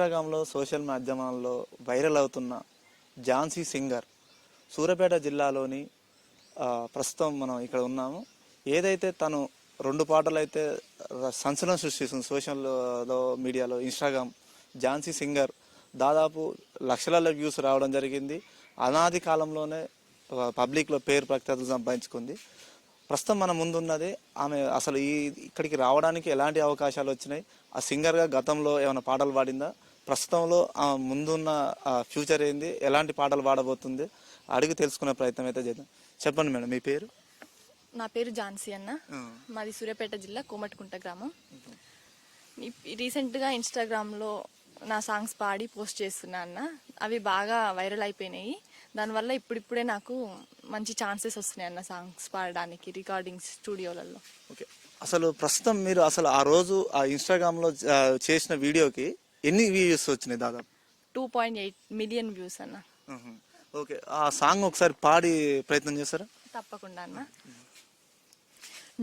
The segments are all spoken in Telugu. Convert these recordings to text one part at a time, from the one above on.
ఇన్స్టాగ్రామ్లో సోషల్ మాధ్యమాల్లో వైరల్ అవుతున్న ఝాన్సీ సింగర్ సూర్యాపేట జిల్లాలోని ప్రస్తుతం మనం ఇక్కడ ఉన్నాము. ఏదైతే తను రెండు పాటలు అయితే సంచలనం సృష్టిస్తుంది సోషల్లో మీడియాలో ఇన్స్టాగ్రామ్ ఝాన్సీ సింగర్ దాదాపు లక్షల వ్యూస్ రావడం జరిగింది. అనాది కాలంలోనే పబ్లిక్లో పేరు ప్రఖ్యాతులు సంపాదించుకుంది. ప్రస్తుతం మన ముందున్నది ఆమె అసలు ఈ ఇక్కడికి రావడానికి ఎలాంటి అవకాశాలు వచ్చినాయి? ఆ సింగర్గా గతంలో ఏమైనా పాటలు పాడిందా? ప్రస్తుతంలో ముందున్న ఫ్యూచర్ ఏంది ఎలాంటి పాటలు పాడబోతుంది అడిగి తెలుసుకునే ప్రయత్నం అయితే చేద్దాం. చెప్పండి మేడం మీ పేరు? నా పేరు ఝాన్సీ అన్న. మాది సూర్యాపేట జిల్లా కోమటికుంట గ్రామం. రీసెంట్గా ఇన్స్టాగ్రామ్లో నా సాంగ్స్ పాడి పోస్ట్ చేస్తున్నా అన్న. అవి బాగా వైరల్ అయిపోయినాయి. దానివల్ల ఇప్పుడిప్పుడే నాకు మంచి ఛాన్సెస్ వస్తున్నాయి అన్న సాంగ్స్ పాడడానికి రికార్డింగ్ స్టూడియోలలో. ఓకే. అసలు ప్రస్తుతం మీరు అసలు ఆ రోజు ఆ ఇన్స్టాగ్రామ్లో చేసిన వీడియోకి ఎన్ని వ్యూస్ వచ్చినాయి దాదాపు? Two point eight million views అన్న. ఓకే ఆ సాంగ్ ఒకసారి పాడి ప్రయత్నం చేస్తారా తప్పకుండా అన్న.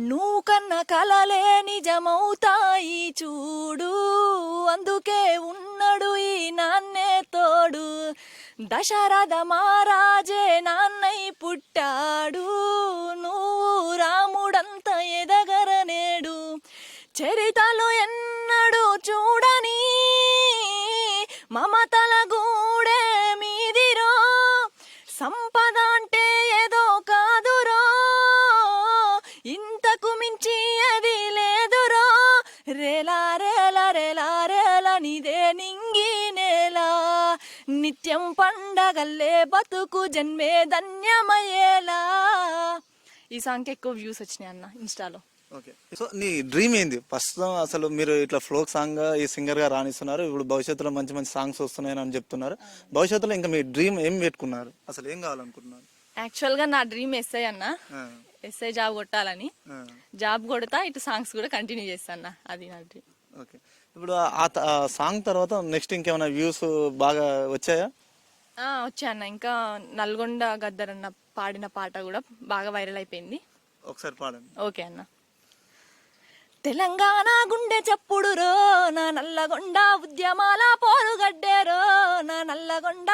నువ్వు కన్న కలలే నిజమవుతాయి చూడు అందుకే ఉన్నాడు ఈ నాన్నే తోడు. దశరథ మహారాజే నాన్నై పుట్టాడు నువ్వు రాముడంత ఎదగరనేడు. చరితలు రేలా రేల రేలా రేల నిదే నింగి నేల. నిత్యం పండగల్లే బతుకు జన్మే ధన్యమయ్యేలా. ఈ సాంగ్కి ఎక్కువ వ్యూస్ వచ్చినాయి అన్న ఇన్స్టాలో. ఓకే. సో నీ డ్రీమ్ ఏంది? ప్రస్తుతం అసలు మీరు ఇట్లా ఫ్లోక్ సాంగ్ ఈ సింగర్గా రాణిస్తున్నారు. ఇప్పుడు భవిష్యత్తులో మంచి మంచి సాంగ్స్ వస్తున్నాయని అని చెప్తున్నారు. భవిష్యత్తులో ఇంకా మీ డ్రీమ్ ఏం పెట్టుకున్నారు? అసలు ఏం కావాలనుకుంటున్నారు? యాక్చువల్గా నా డ్రీమ్ ఎస్ఐ అన్న. ఎస్ఐ జాబ్ కొట్టాలని. జాబ్ కొడతా ఇటు సాంగ్స్ కూడా కంటిన్యూ చేస్తాను అది నా డ్రీమ్. ఓకే. ఇప్పుడు ఆ సాంగ్ తర్వాత నెక్స్ట్ ఇంకేమైనా వ్యూస్ బాగా వచ్చాయా? వచ్చా అన్న. ఇంకా నల్గొండ గద్దరన్న పాడిన పాట కూడా బాగా వైరల్ అయిపోయింది. ఒకసారి పాడండి. ఓకే అన్న. తెలంగాణ గుండె చప్పుడు రో నా నల్లగొండ ఉద్యమాల పోరుగడ్డేరో నా నల్లగొండ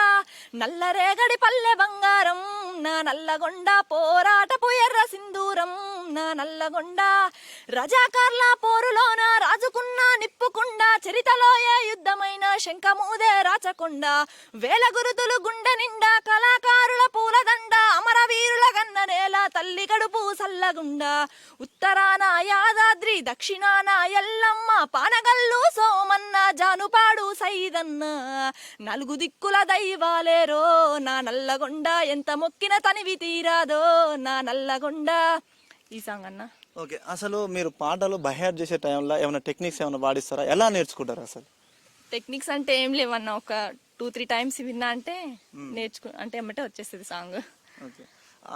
నల్లరేగడి పల్లె బంగారం నా నల్లగొండ పోరాటపు ఎర్ర సింధూరం. నా నల్లగొండ రజాకార్ల పోరులోన రాజుకున్న నిప్పుకుండా చరితలో ఏ యుద్ధమైన శంఖమూదే రాచకొండ వేల గురుతులు గుండె నిండా కళాకారుల పూలదండ అమరవీరుల గన్న నేల తల్లి కడుపు సల్లగుండ ఉత్తరాన యాదాద్రి దక్షిణాన ఎల్లమ్మ పానగల్లు సోమన్న జానుపాడు సైదన్న. నలుగు దిక్కుల దైవాలేరో నా నల్లగొండ ఎంత మొక్కిన తనివి తీరాదో నా నల్లగొండ. ఈ సాంగ్ అన్న? ఓకే అసలు మీరు పాటలు బైహార్ట్ చేసే టైంలో ఏమైనా టెక్నిక్స్ ఏమైనా పాడిస్తారా ఎలా నేర్చుకుంటారు అసలు? టెక్నిక్స్ అంటే ఏం లేవన్న ఒక టూ త్రీ టైమ్స్ విన్నా అంటే నేర్చుకు అంటే ఎమ్మటే వచ్చేస్తుంది సాంగ్. ఓకే.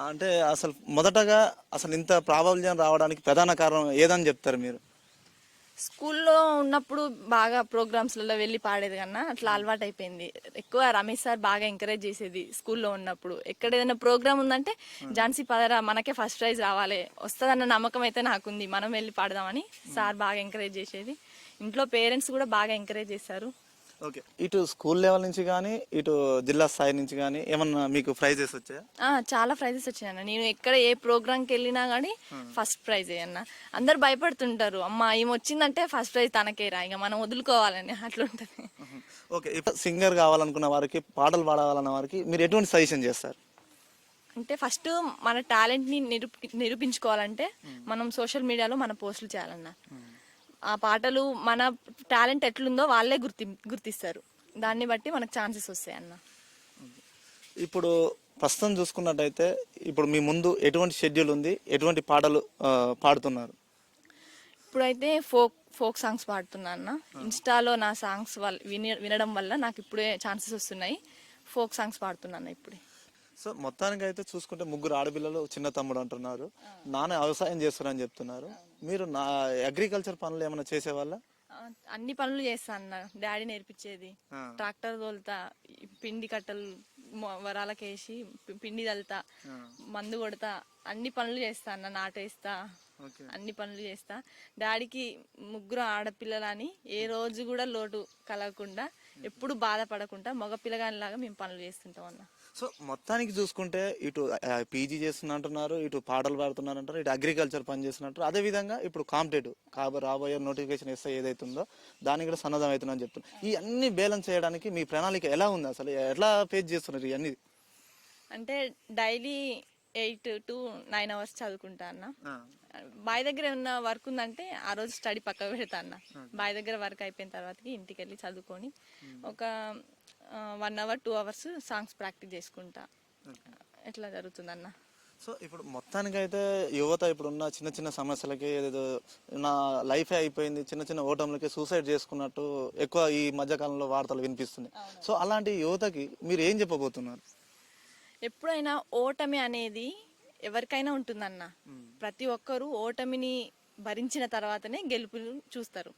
అంటే అసలు మొదటగా అసలు ఇంత ప్రాబల్యం రావడానికి ప్రధాన కారణం ఏదని చెప్తారు మీరు? స్కూల్లో ఉన్నప్పుడు బాగా ప్రోగ్రామ్స్లలో వెళ్ళి పాడేది కన్నా అట్లా అలవాటు అయిపోయింది. ఎక్కువ రమేష్ సార్ బాగా ఎంకరేజ్ చేసేది స్కూల్లో ఉన్నప్పుడు. ఎక్కడ ఏదైనా ప్రోగ్రామ్ ఉందంటే ఝాన్సీ పదరా మనకే ఫస్ట్ ప్రైజ్ రావాలి. వస్తుందన్న నమ్మకం అయితే నాకుంది. మనం వెళ్ళి పాడదామని సార్ బాగా ఎంకరేజ్ చేసేది. ఇంట్లో పేరెంట్స్ కూడా బాగా ఎంకరేజ్ చేశారు. ఓకే. ఇటు స్కూల్ లెవెల్ నుంచి కానీ ఇటు జిల్లా స్థాయి నుంచి కానీ ఏమన్నా మీకు ప్రైజెస్ వచ్చాయా? ఆ, చాలా ప్రైజెస్ వచ్చాయన్న. నేను ఎక్కడ ఏ ప్రోగ్రామ్కి వెళ్ళినా కానీ ఫస్ట్ ప్రైజ్ అన్న. అందరు భయపడుతుంటారు. అమ్మ ఈమె వచ్చిందంటే ఫస్ట్ ప్రైజ్ తనకేరా ఇక మనం వదులుకోవాలని అట్లుంటది ఓకే ఇప్పుడు సింగర్ కావాలనుకున్న వారికి పాటలు పాడాలన్న వారికి మీరు ఎటువంటి సజెషన్ చేస్తారు? అంటే ఫస్ట్ మన టాలెంట్ని నిరూపి నిరూపించుకోవాలంటే మనం సోషల్ మీడియాలో మన పోస్టులు చేయాలన్న. ఆ పాటలు మన టాలెంట్ ఎట్లుందో వాళ్ళే గుర్తి గుర్తిస్తారు. దాన్ని బట్టి మనకు ఛాన్సెస్ వస్తాయి అన్న. ఇప్పుడు ప్రస్తుతం చూసుకున్నట్టయితే ఇప్పుడు మీ ముందు ఎటువంటి షెడ్యూల్ ఉంది? ఎటువంటి పాటలు పాడుతున్నారు? ఇప్పుడైతే ఫోక్ ఫోక్ సాంగ్స్ పాడుతున్నా అన్న. ఇన్స్టాలో నా సాంగ్స్ వల్ల విని వినడం వల్ల నాకు ఇప్పుడే ఛాన్సెస్ వస్తున్నాయి. ఫోక్ సాంగ్స్ పాడుతున్నాను ఇప్పుడే. సో మొత్తానికి అయితే చూసుకుంటే ముగ్గురు ఆడపిల్లలు చిన్న తమ్ముడు అంటున్నారు. నాన్న వ్యవసాయం చేస్తారని చెప్తున్నారు. మీరు నా అగ్రికల్చర్ పనులు ఏమైనా చేసేవాళ్ళ? అన్ని పనులు చేస్తా అన్న. డాడీ నేర్పించేది. ట్రాక్టర్ తోలుతా పిండి కట్టలు వరాలకేసి పిండి తల్తా మందు కొడతా అన్ని పనులు చేస్తా అన్న. నాటేస్తా. అన్ని పనులు చేస్తా. డాడీకి ముగ్గురు ఆడపిల్లలని ఏ రోజు కూడా లోటు కలగకుండా ఎప్పుడు బాధపడకుండా మగ పిల్లగానిలాగా మేము పనులు చేస్తుంటాం అన్న. సో మొత్తానికి చూసుకుంటే ఇటు పీజీ చేస్తున్నట్టున్నారు ఇటు పాటలు పాడుతున్నారు అంటారు ఇటు అగ్రికల్చర్ పని చేస్తున్నట్టు అదే విధంగా ఇప్పుడు కాంపిటేటివ్ కాబో రాబోయే నోటిఫికేషన్ ఇస్తే ఏదైతుందో దానికి కూడా సన్నద్ధం అవుతుందని చెప్తున్నారు. ఈ అన్ని బ్యాలెన్స్ చేయడానికి మీ ప్రణాళిక ఎలా ఉంది అసలు? ఎట్లా ఫేస్ చేస్తున్నారు ఇవన్నీ అంటే daily eight to nine hours చదువుకుంటా అన్న. బాయ్ దగ్గర ఉన్న వర్క్ ఉందంటే ఆ రోజు స్టడీ పక్క పెడతా అన్న. బాయ్ దగ్గర వర్క్ అయిపోయిన తర్వాతకి ఇంటికి వెళ్ళి చదువుకొని ఒక one hour two hours songs practice చేసుకుంటా. ఎట్లా జరుగుతుందన్న? సో ఇప్పుడు మొత్తానికి అయితే యువత ఇప్పుడు ఉన్న చిన్న చిన్న సమస్యలకి ఏదేదో నా లైఫే అయిపోయింది చిన్న చిన్న ఓటములకి సూసైడ్ చేసుకున్నట్టు ఎక్కువ ఈ మధ్యకాలంలో వార్తలు వినిపిస్తున్నాయి. సో అలాంటి యువతకి మీరు ఏం చెప్పబోతున్నారు? ఎప్పుడైనా ఓటమి అనేది ఎవరికైనా ఉంటుందన్న. ప్రతి ఒక్కరూ ఓటమిని భరించిన తర్వాతనే గెలుపును చూస్తారు.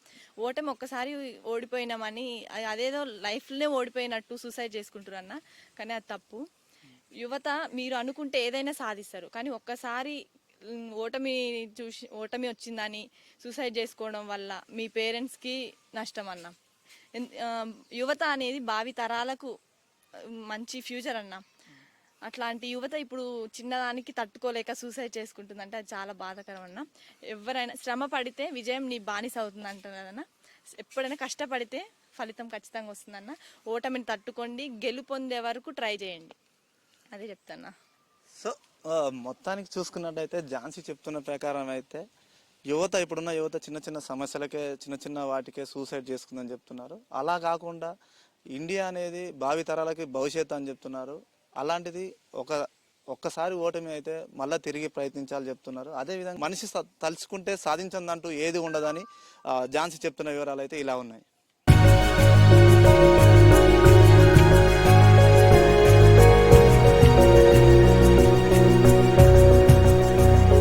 ఓటమి ఒక్కసారి ఓడిపోయినామని అదేదో లైఫ్లోనే ఓడిపోయినట్టు సూసైడ్ చేసుకుంటారు అన్న కానీ అది తప్పు. యువత మీరు అనుకుంటే ఏదైనా సాధిస్తారు కానీ ఒక్కసారి ఓటమి చూసి ఓటమి వచ్చిందని సూసైడ్ చేసుకోవడం వల్ల మీ పేరెంట్స్కి నష్టం అన్న యువత అనేది భావి తరాలకు మంచి ఫ్యూచర్ అన్నా. అట్లాంటి యువత ఇప్పుడు చిన్నదానికి తట్టుకోలేక సూసైడ్ చేసుకుంటుంది అంటే అది చాలా బాధాకరం అన్న ఎవరైనా శ్రమ పడితే విజయం నీ బానిస అవుతుంది అంటున్నదన్న ఎప్పుడైనా కష్టపడితే ఫలితం ఖచ్చితంగా వస్తుందన్న. ఓటమిని తట్టుకోండి గెలుపొందే వరకు ట్రై చేయండి. అదే చెప్తాన్నా. సో మొత్తానికి చూసుకున్నట్టయితే ఝాన్సీ చెప్తున్న ప్రకారం అయితే యువత ఇప్పుడున్న యువత చిన్న చిన్న సమస్యలకే చిన్న చిన్న వాటికే సూసైడ్ చేసుకుందని చెప్తున్నారు. అలా కాకుండా ఇండియా అనేది భావి తరాలకి భవిష్యత్తు అని చెప్తున్నారు. అలాంటిది ఒక ఒక్కసారి ఓటమి అయితే మళ్ళీ తిరిగి ప్రయత్నించాలి చెప్తున్నారు. అదేవిధంగా మనిషి తలుచుకుంటే సాధించిందంటూ ఏది ఉండదని ఝాన్సీ చెప్తున్న వివరాలు అయితే ఇలా ఉన్నాయి.